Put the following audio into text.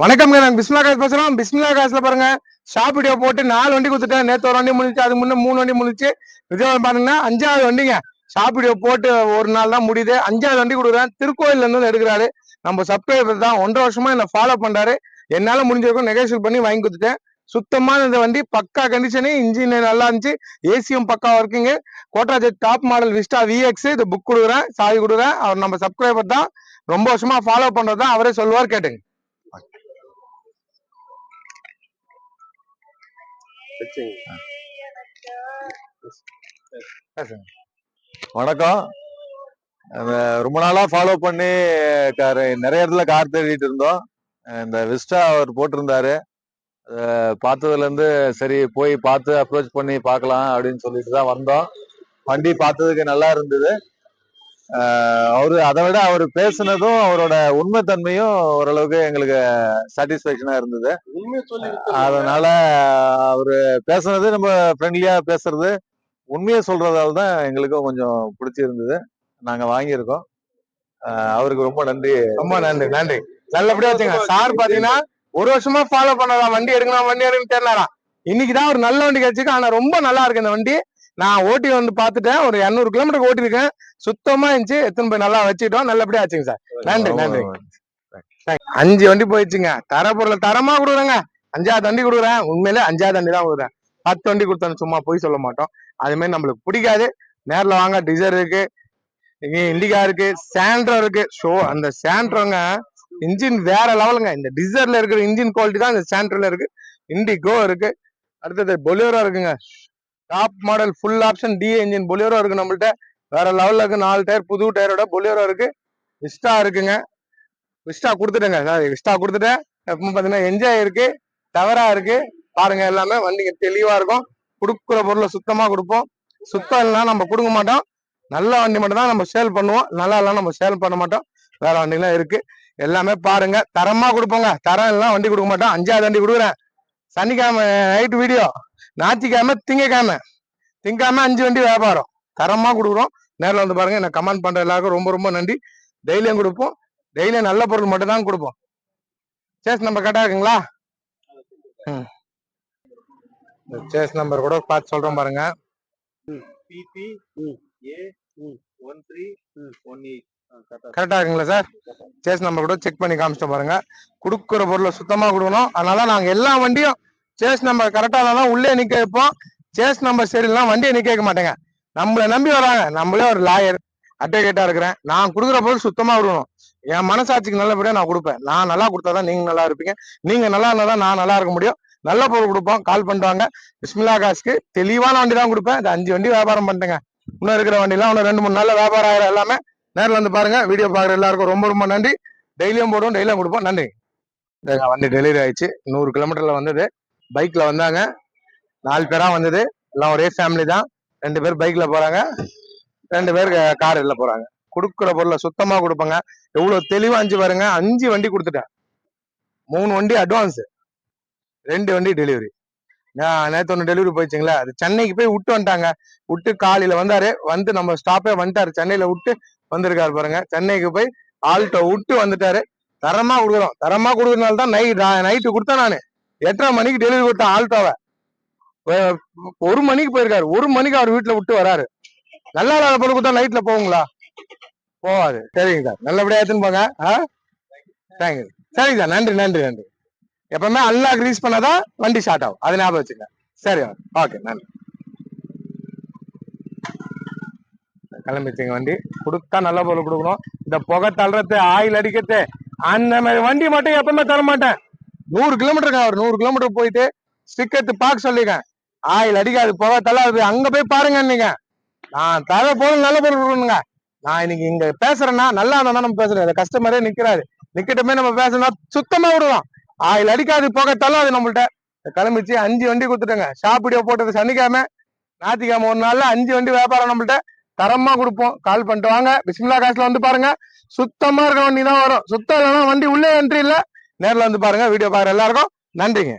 வணக்கம்ங்க நான் பிஸ்மிலா காசு பேசுறோம் பிஸ்மிலா காசுல பாருங்க. ஷாப் வீடியோ போட்டு நாலு வண்டி கொடுத்துட்டேன். நேத்து ஒரு வண்டி முடிச்சு அது முன்ன மூணு வண்டி முடிச்சு விஜயம் பாருங்கன்னா அஞ்சாவது வண்டிங்க. ஷாப் வீடியோ போட்டு ஒரு நாள் தான் முடியுது. அஞ்சாவது வண்டி கொடுக்குறேன். திருக்கோயில இருந்து எடுக்கிறாரு. நம்ம சப்ஸ்கிரைபர் தான். ஒன்றரை வருஷமா என்ன ஃபாலோ பண்றாரு. என்னால முடிஞ்சிருக்கும் நெகோசியல் பண்ணி வாங்கி கொடுத்துட்டேன். சுத்தமான இந்த வண்டி பக்கா கண்டிஷனு இன்ஜின் நல்லா இருந்துச்சு. ஏசியும் பக்கா ஒர்க்கிங்கு கோட்ராஜ் டாப் மாடல் விஸ்டா விஎக்ஸ் இது புக் கொடுக்குறேன். சாவி கொடுக்குறேன். அவர் நம்ம சப்ஸ்கிரைபர் தான். ரொம்ப வருஷமா ஃபாலோ பண்றது தான் அவரே சொல்லுவார் கேட்டுங்க. வணக்கம். ரொம்ப நாளா ஃபாலோ பண்ணி கார் நிறைய இடத்துல கார் தேடிட்டு இருந்தோம். இந்த விஸ்டா அவர் போட்டிருந்தாரு. பார்த்ததுல இருந்து சரி போய் பார்த்து அப்ரோச் பண்ணி பார்க்கலாம் அப்படின்னு சொல்லிட்டு தான் வந்தோம். வண்டி பார்த்ததுக்கு நல்லா இருந்தது. அவரு அதை விட அவர் பேசுனதும் அவரோட உண்மைத்தன்மையும் ஓரளவுக்கு எங்களுக்கு சாட்டிஸ்ஃபேக்ஷனா இருந்தது. அதனால அவரு பேசுனது நம்ம ஃப்ரெண்ட்லியா பேசுறது உண்மையை சொல்றதால தான் எங்களுக்கும் கொஞ்சம் பிடிச்சிருந்தது. நாங்க வாங்கியிருக்கோம். அவருக்கு ரொம்ப நன்றி. ரொம்ப நன்றி நன்றி. நல்லபடியா வச்சுங்க. சார் பாத்தீங்கன்னா ஒரு வருஷமா ஃபாலோ பண்ணலாம் வண்டி எடுக்கலாம் வண்டி எடுக்கணும் தெரியலாம் இன்னைக்குதான் ஒரு நல்ல வண்டி கிடைச்சிருக்கு. ஆனா ரொம்ப நல்லா இருக்கு இந்த வண்டி. நான் ஓட்டி வந்து பார்த்துட்டேன். ஒரு இரநூறு கிலோமீட்டர் ஓட்டிருக்கேன் சுத்தமா இருந்துச்சு. எத்தனை போய் நல்லா வச்சுக்கிட்டோம். நல்லபடியா ஆச்சுங்க சார். நன்றி நன்றி. அஞ்சு வண்டி போயிடுச்சுங்க. தர பொருளை தரமா கொடுக்குறேங்க. அஞ்சாவது வண்டி கொடுக்குறேன். உண்மையிலே அஞ்சாவது வண்டி தான் கொடுக்குறேன். பத்து வண்டி கொடுத்தேன் சும்மா போய் சொல்ல மாட்டோம். அது மாதிரி நம்மளுக்கு பிடிக்காது. நேர்ல வாங்க டிசைர் இருக்கு. இண்டிகா இருக்கு. சாண்ட்ரோ இருக்கு. ஷோ அந்த சாண்ட்ரோங்க இன்ஜின் வேற லெவலுங்க. இந்த டிசர்ல இருக்கிற இன்ஜின் குவாலிட்டி தான் இந்த சாண்ட்ரோல இருக்கு. இண்டிகோ இருக்கு. அடுத்தது பொலியோரோ இருக்குங்க. Top model full option D engine Bolero இருக்கு நம்மள்ட்ட. வேற லெவலில் இருக்கு நாலு டயர் புது டயரோட பொலியோரோ இருக்கு. விஸ்டா இருக்குங்க. விஸ்டா கொடுத்துட்டேங்க. சார் விஸ்டா கொடுத்துட்டேன். எப்பவும் பாத்தீங்கன்னா என்ஜாய் இருக்கு. டவரா இருக்கு. பாருங்க எல்லாமே வண்டிங்க தெளிவா இருக்கும். கொடுக்குற பொருளை சுத்தமா கொடுப்போம். சுத்தம் இல்லைன்னா நம்ம கொடுக்க மாட்டோம். நல்ல வண்டி மட்டும் தான் நம்ம சேல் பண்ணுவோம். நல்லா இல்லைன்னா நம்ம சேல் பண்ண மாட்டோம். வேற வண்டிலாம் இருக்கு. எல்லாமே பாருங்க. தரமா கொடுப்போங்க. தரம் எல்லாம் வண்டி கொடுக்க மாட்டோம். அஞ்சாவது வண்டி கொடுக்குறேன். சனிக்கிழமை நைட்டு வீடியோ ஞாயிற்றுக்கிழமை திங்கக்கிழமை. திங்கக்கிழமை அஞ்சு வண்டி வியாபாரம். தரமா கொடுக்குறோம். நேரில் வந்து பாருங்க என்ன கமெண்ட் பண்ற எல்லாருக்கும் ரொம்ப ரொம்ப நன்றி. டெய்லியும் கொடுப்போம். டெய்லியும் நல்ல பொருள் மட்டும் தான் கொடுப்போம் சேஸ் நம்பர் கரெக்டா இருக்குங்களா? ம். சேஸ் நம்பர் கூட பார்த்து சொல்றோம் பாருங்க. B B A one three one eight கரெக்டா இருக்குங்களா சார்? சேஸ் நம்பர் கூட செக் பண்ணி காமிச்சிட்டு பாருங்க. கொடுக்குற பொருளை சுத்தமா கொடுக்கணும். அதனால நாங்க எல்லா வண்டியும் சேஸ் நம்பர் கரெக்டாக தான் உள்ளே நிற்க வைப்போம். சேஸ் நம்பர் சரியில்லாம் வண்டியை நிற்க வைக்க மாட்டேங்க. நம்மளை நம்பி வராங்க. நம்மளே ஒரு லாயர் அட்வொகேட்டா இருக்கிறேன். நான் கொடுக்குற பொருள் சுத்தமா கொடுக்கணும் என் மனசாட்சிக்கு நல்லபடியா நான் கொடுப்பேன். நான் நல்லா கொடுத்தாதான் நீங்க நல்லா இருப்பீங்க. நீங்க நல்லா இருந்தாதான் நான் நல்லா இருக்க முடியும். நல்ல பொருள் கொடுப்போம். கால் பண்ணுவாங்க பிஸ்மிலா காசுக்கு தெளிவான வண்டி தான் கொடுப்பேன். இந்த அஞ்சு வண்டி வியாபாரம் பண்ணிட்டேங்க. இன்னும் இருக்கிற வண்டிலாம் இன்னும் ரெண்டு மூணு நல்ல வியாபாரம் ஆகிற எல்லாமே நேரில் வந்து பாருங்க. வீடியோ பாக்குற எல்லாருக்கும் ரொம்ப ரொம்ப நன்றி. டெய்லியும் போடுவோம் டெய்லியும் கொடுப்போம். நன்றி. வண்டி டெலிவரி ஆயிடுச்சு. நூறு கிலோமீட்டர்ல வந்தது. பைக்ல வந்தாங்க. நாலு பேரா வந்தது. எல்லாம் ஒரே ஃபேமிலி தான். ரெண்டு பேர் பைக்ல போறாங்க. ரெண்டு பேர் கார்ல போறாங்க. கொடுக்குற பொருளை சுத்தமா கொடுப்பாங்க. எவ்வளவு தெளிவா அஞ்சு பாருங்க. அஞ்சு வண்டி கொடுத்துட்டேன். மூணு வண்டி அட்வான்ஸ் ரெண்டு வண்டி டெலிவரி நான் நேத்து ஒன்று டெலிவரி போயிடுச்சுங்களா. அது சென்னைக்கு போய் விட்டு வந்துட்டாங்க. விட்டு காலையில வந்தாரு. வந்து நம்ம ஸ்டாப்பே வந்துட்டாரு. சென்னையில விட்டு வந்திருக்காரு பாருங்க. சென்னைக்கு போய் ஆல்ட்டோ விட்டு வந்துட்டாரு. தரமா கொடுக்குறோம். தரமா கொடுக்குறதுனால தான் நைட் நைட்டு கொடுத்தேன் நானு. எட்டரை மணிக்கு டெலிவரி கொடுத்தேன் ஆல்ட்டோவை ஒ- ஒரு மணிக்கு போயிருக்காரு. ஒரு மணிக்கு அவர் வீட்டுல விட்டு வராரு. நல்லா இல்லாத பொருள் கொடுத்தா நைட்ல போகுங்களா? போகாது சரிங்க சார். நல்லபடியா எடுத்துன்னு போங்க. ஆ? தேங்க்யூ சரிங்க சார். நன்றி நன்றி நன்றி. எப்பவுமே அல்லா கிரீஸ் பண்ணாதான் வண்டி ஸ்டார்ட் ஆகும். அது ஞாபகம் வச்சுங்க சரி ஓகே நன்றி. கிளம்பிச்சுங்க வண்டி. கொடுத்தா நல்ல பொருள் கொடுக்கணும். இந்த புகை தள்ளுறது ஆயில் அடிக்கிறது அந்த மாதிரி வண்டி மட்டும் எப்பவுமே தர மாட்டேன் நூறு கிலோமீட்டருங்க அவர் நூறு கிலோமீட்டர் போயிட்டு ஸ்டிக்கத்து பார்க்க சொல்லிருக்கேன். ஆயில் அடிக்காது புகை தள்ளாது அங்க போய் பாருங்க நீங்க நான் தர பொருள் நல்ல பொருள் கொடுக்கணுங்க நான் இன்னைக்கு இங்க பேசுறேன்னா நல்லா இருந்தா நம்ம பேசுறேன் கஸ்டமரே நிக்கிறாரு. நிக்கிட்டமே நம்ம பேசணும் சுத்தமா விடுவோம். ஆயில் அடிக்காது புகை தள்ளாது நம்மள்ட்ட. கிளம்பிச்சு அஞ்சு வண்டி கொடுத்துட்டேங்க. ஷாப்படியோ போட்டது சனிக்கிழமை. ஞாயிற்றுக்கிழமை ஒரு நாள்ல அஞ்சு வண்டி வியாபாரம் நம்மள்ட்ட. தரமா கொடுப்போம். கால் பண்ணிட்டு வாங்க. பிஸ்மிலா காசுல வந்து பாருங்க. சுத்தமா இருக்க வண்டி தான் வரும். சுத்தம் இல்லைன்னா வண்டி உள்ளே என்ட்ரி இல்லை. நேரில் வந்து பாருங்க வீடியோ பாக்குற எல்லாருக்கும் நன்றிங்க.